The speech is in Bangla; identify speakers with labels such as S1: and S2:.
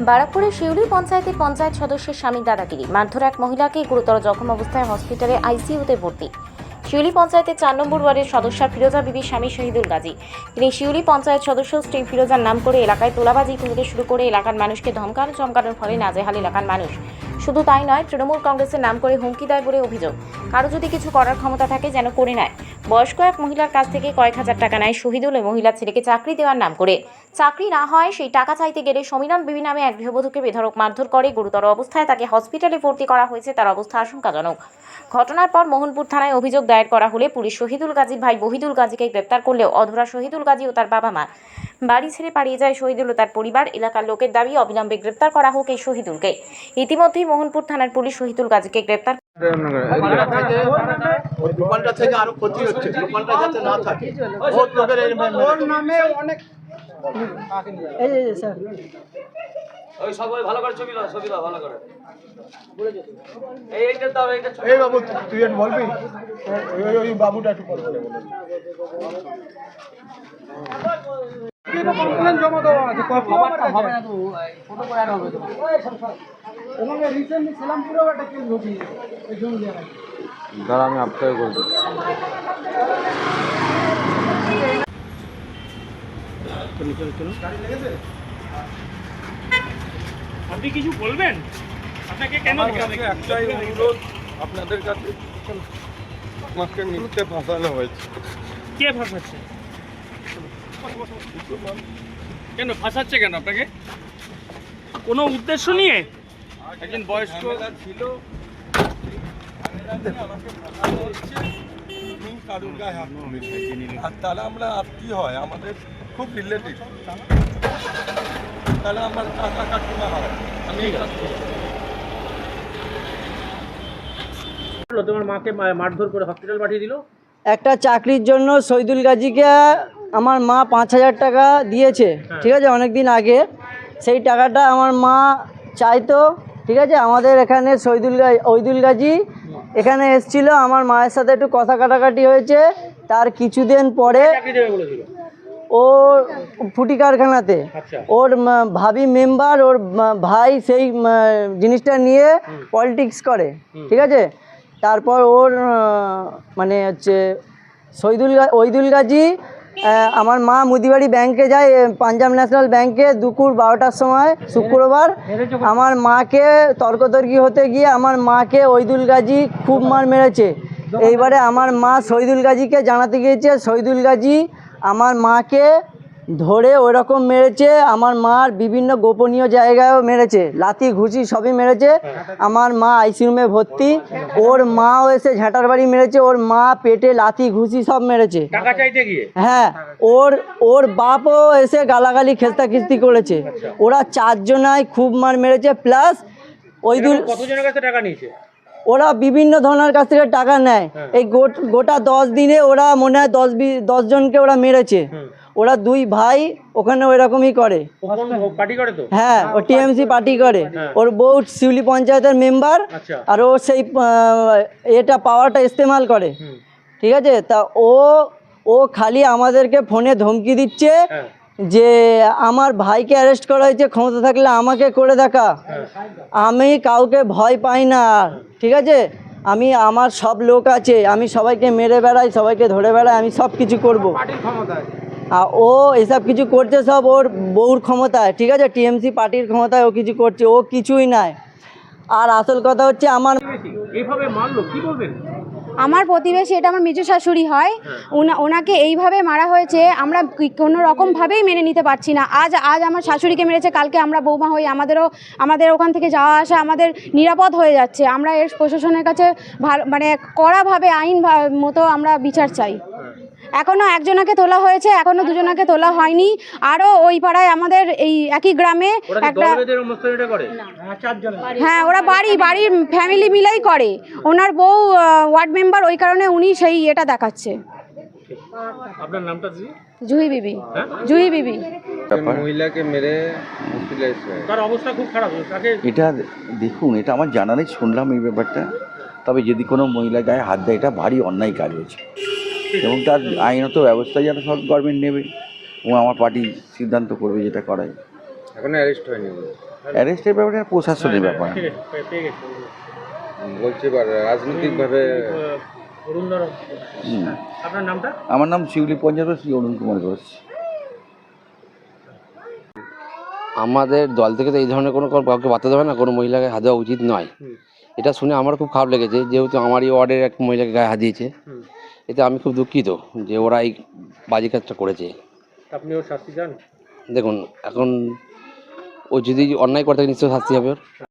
S1: বারাকপুরের শিউলি পঞ্চায়েতের পঞ্চায়েত সদস্যের স্বামী দাদাগিরি। মারধর এক মহিলাকে গুরুতর জখম অবস্থায় হসপিটালে আইসিইউতে ভর্তি। শিউলি পঞ্চায়েতের চার নম্বর ওয়ার্ডের সদস্যা ফিরোজা বিবির স্বামী শহীদুল গাজী। তিনি শিউলি পঞ্চায়েত সদস্য স্ত্রী ফিরোজার নাম করে এলাকায় তোলাবাজি থেকে শুরু করে এলাকার মানুষকে ধমকানো চমকানোর ফলে নাজেহাল এলাকার মানুষ। শুধু তাই নয়, তৃণমূল কংগ্রেসের নাম করে হুমকি দেয় বলে অভিযোগ। কারও যদি কিছু করার ক্ষমতা থাকে যেন করে নেয়। বয়স্ক এক মহিলার কাছ থেকে কয়েক হাজার টাকা নেয় শহীদুল ওই মহিলার ছেলেকে চাকরি দেওয়ার নাম করে। চাকরি না হয় সেই টাকা চাইতে গেলে সমীরণ বিবি নামে এক গৃহবধূকে বেধরক মারধর করে। গুরুতর অবস্থায় তাকে হসপিটালে ভর্তি করা হয়েছে, তার অবস্থা আশঙ্কাজনক। ঘটনার পর মোহনপুর থানায় অভিযোগ দায়ের করা হলে পুলিশ শহীদুল গাজীর ভাই বহিদুল গাজীকে গ্রেপ্তার করলেও অধরা শহীদুল গাজী ও তার বাবা মা। বাড়ি ছেড়ে পালিয়ে যায় শহীদুল ও তার পরিবার। এলাকার লোকের দাবি অবিলম্বে গ্রেপ্তার করা হোক এই শহীদুলকে। ইতিমধ্যেই মোহনপুর থানার পুলিশ শহীদুল গাজীকে গ্রেপ্তার
S2: দোকানটা থেকে ওই দোকানটা থেকে আরও ক্ষতি হচ্ছে দোকানটা যাতে না থাকে। বহুত লোকের এই মে- মেরেছে।
S3: এই এই স্যার।
S4: ওই সবাই ভালো করে ছবি দাও ছবি দাও ভালো করে। এই এইটা দাও এইটা
S2: এই বাবু তুই- তুই একটু বলবি? ওই ওই- ওই বাবুটা একটু পরে বলে বলে।
S5: দাঁড়া আমি আপনাকে করব
S6: আপনি কিছু বলবেন? আপনাকে কেন
S7: কাছে একটাই অনুরোধ আপনাদের কাছে। আমাকে মিথ্যে ফাঁসানো হয়েছে।
S6: কে ফাঁসাচ্ছে? কেন ফাঁসাচ্ছে কেন আপনাকে? কোনো উদ্দেশ্য নিয়ে? একজন বয়স্ক
S7: ছিল। কারুর গায়ে হাত আর তাহলে আমরা আত্মীয় হয় আমাদের খুব রিলেটিভ তাহলে আমার কাকা কাকিমা হয়। আমি
S6: তোমার মাকে মারধর করে হসপিটাল পাঠিয়ে দিল?
S3: একটা চাকরির জন্য শহীদুল গাজীকে আমার মা পাঁচ হাজার টাকা দিয়েছে ঠিক আছে অনেক দিন আগে। সেই টাকাটা আমার মা চাইতো ঠিক আছে আমাদের এখানে শহীদুল ঐদুল গাজী এখানে এসছিল আমার মায়ের সাথে একটু কথা কাটাকাটি হয়েছে। তার কিছুদিন পরে ও ফুটি কারখানাতে।
S6: আচ্ছা।
S3: ওর ভাবি মেম্বার ওর ভাই সেই জিনিসটা নিয়ে পলিটিক্স করে ঠিক আছে? তারপর ওর মানে হচ্ছে শহীদুল ঐদুল গাজী আমার মা মুদিবাড়ি ব্যাংকে যায় পাঞ্জাব ন্যাশনাল ব্যাংকে দুপুর বারোটার সময়, শুক্রবার। আমার মাকে তর্কতর্কি হতে গিয়ে আমার মাকে ঐদুল গাজী খুব মার মেরেছে। এইবারে আমার মা শহীদুল গাজীকে জানাতে গিয়েছে। শহীদুল গাজী, আমার মাকে ধরে ওরকম মেরেছে আমার মার বিভিন্ন গোপনীয় জায়গায়ও মেরেছে লাথি ঘুষি সবই মেরেছে আমার মা আইসি রুমে ভর্তি ওর মাও এসে ঝাঁটার বাড়ি মেরেছে ওর মা পেটে লাতি ঘুষি সব মেরেছে। হ্যাঁ ওর ওর বাপও এসে গালাগালি খেস্তা খিস্তি করেছে। ওরা চারজনায় খুব মার মেরেছে প্লাস ওই
S6: কতজনের কাছে টাকা নিয়েছে?
S3: ওরা বিভিন্ন ধরনের কাছ থেকে টাকা নেয়। এই গোট- দশ দিনে ওরা মনে হয় দশ বি দশ জনকে ওরা মেরেছে। ওরা দুই ভাই ওখানে ওইরকমই করে।
S6: ও কোন পার্টি করে
S3: হ্যাঁ ও টিএমসি পার্টি করে। ওর বউ শিউলি পঞ্চায়েতের মেম্বার
S6: আচ্ছা।
S3: আর ও সেই এটা পাওয়ারটা ইস্তেমাল করে। ঠিক আছে? তা ও ও খালি আমাদেরকে ফোনে ধমকি দিচ্ছে
S6: হ্যাঁ।
S3: যে আমার ভাইকে অ্যারেস্ট করা হয়েছে ক্ষমতা থাকলে আমাকে করে দেখা। আমি কাউকে ভয় পাই না। ঠিক আছে? আমি আমার সব লোক আছে। আমি সবাইকে মেরে বেড়াই সবাইকে ধরে বেড়াই আমি সব কিছু করব ও এসব কিছু করছে সব ওর বউর ক্ষমতায় ঠিক আছে? টিএমসি পার্টির ক্ষমতায় ও কিছু করছে ও কিছুই নাই। আর আসল কথা হচ্ছে আমার
S6: এইভাবে মারলো কি বলবেন?
S8: আমার প্রতিবেশী এটা আমার মেজো শাশুড়ি হয় ওনা- ওনাকে এইভাবে মারা হয়েছে আমরা কোনো রকমভাবেই মেনে নিতে পারছি না। আজ আজ আমার শাশুড়িকে মেরেছে কালকে আমরা বৌমা হই আমাদেরও আমাদের ওখান থেকে যাওয়া আসা আমাদের নিরাপদ হয়ে যাচ্ছে। আমরা এর প্রশাসনের কাছে ভালো মানে কড়াভাবে আইন মতো আমরা বিচার চাই। এখনও একজনাকে তোলা হয়েছে এখনও দুজনাকে তোলা হয়নি। আরও ওই পাড়ায় আমাদের এই একই গ্রামে একটা
S6: দল বেঁধে অনুষ্ঠান এটা করে?
S8: হ্যাঁ ওরা বাড়ি বাড়ির ফ্যামিলি মিলেই করে। ওনার বউ ওয়ার্ড মেম্বার ওই কারণে উনি সেই এটা দেখাচ্ছে।
S6: আপনার নামটা দিদি?
S8: জুহি বিবি।
S6: হ্যাঁ?
S8: জুহি বিবি।
S5: মহিলাকে মেরে
S6: তার অবস্থা খুব খারাপ। তাকে
S9: এটা দেখুন এটা আমার জানা নেই শুনলাম এই ব্যাপারটা। তবে যদি কোনো মহিলা গায়ে হাত দেয় এটা ভারী অন্যায় কাজ হয়েছে। এবং তার আইনত ব্যবস্থা যেন সব গভর্নমেন্ট নেবে এবং আমার পার্টি সিদ্ধান্ত করবে যেটা করায়
S5: এখনও অ্যারেস্ট হয়নি
S9: অ্যারেস্টের ব্যাপারে প্রশাসনের ব্যাপার।
S5: বলছি এবার রাজনৈতিকভাবে
S6: আপনার নামটা?
S9: আমার নাম শিউলি পঞ্চায়েত শ্রী অরুণ কুমার ঘোষ।
S10: আমাদের দল থেকে তো এই ধরনের কোনো কাউকে বার্তা দেবে না কোনো মহিলাকে হাত দেওয়া উচিত নয়। এটা শুনে আমার খুব খারাপ লেগেছে যেহেতু আমারই ওয়ার্ডের এক মহিলাকে গায়ে হাত দিয়েছে। এতে আমি খুব দুঃখিত যে ওরা এই বাজে কাজটা করেছে।
S6: আপনি ওর শাস্তি চান?
S10: দেখুন এখন ও যদি অন্যায় করে থাকে নিশ্চয়ই শাস্তি হবে ওর।